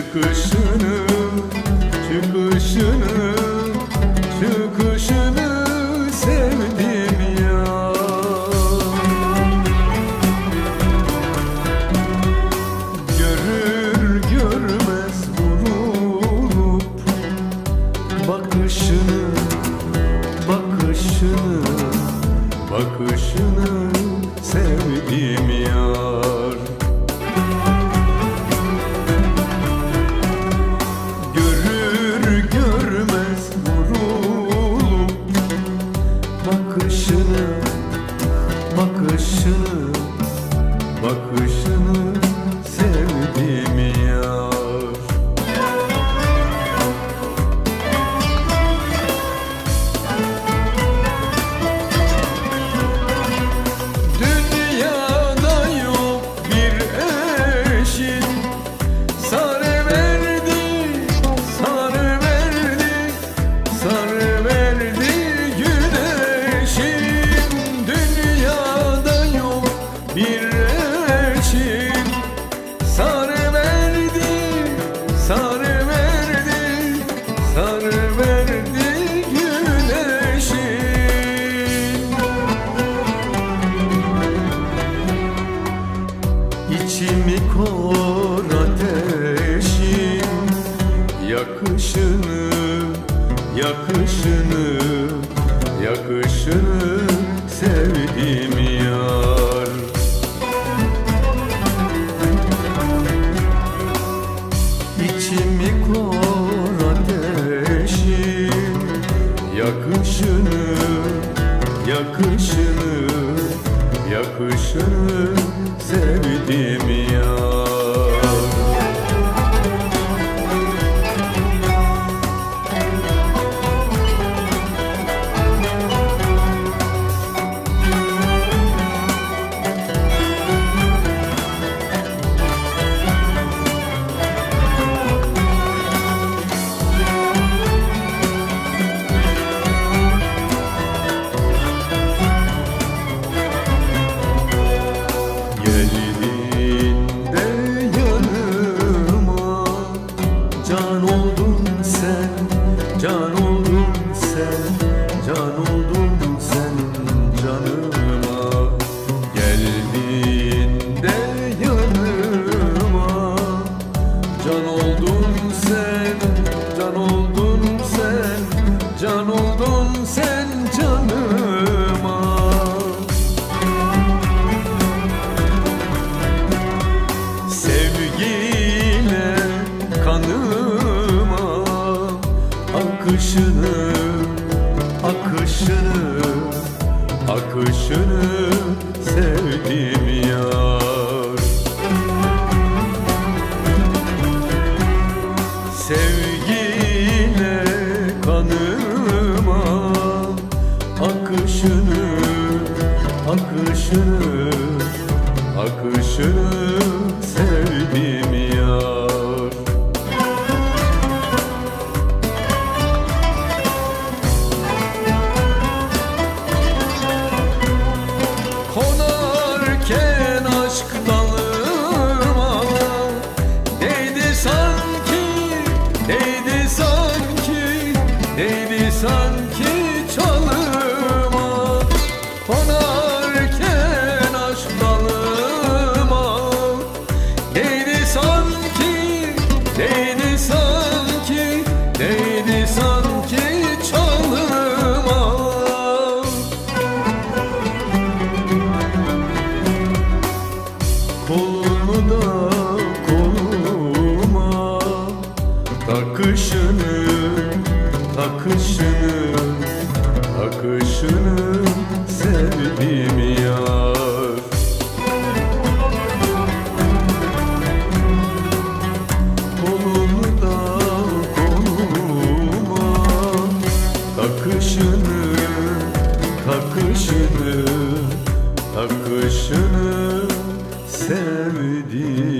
Çıkışını, çıkışını, çıkışını sevdim ya. Görür görmez vurulup Bakışını, bakışını, bakışını sevdim yar Yakışını, yakışını, yakışını sevdim yar. İçimi kor ateşin Yakışını, yakışını, yakışını sevdim yar akışını, akışını sevdim yar. Sevgiyle kanıma akışını, akışını, akışını sevdim yar. Takışını, takışını, takışını sevdim yar. Kolunu da koluma Takışını, takışını, takışını sevdim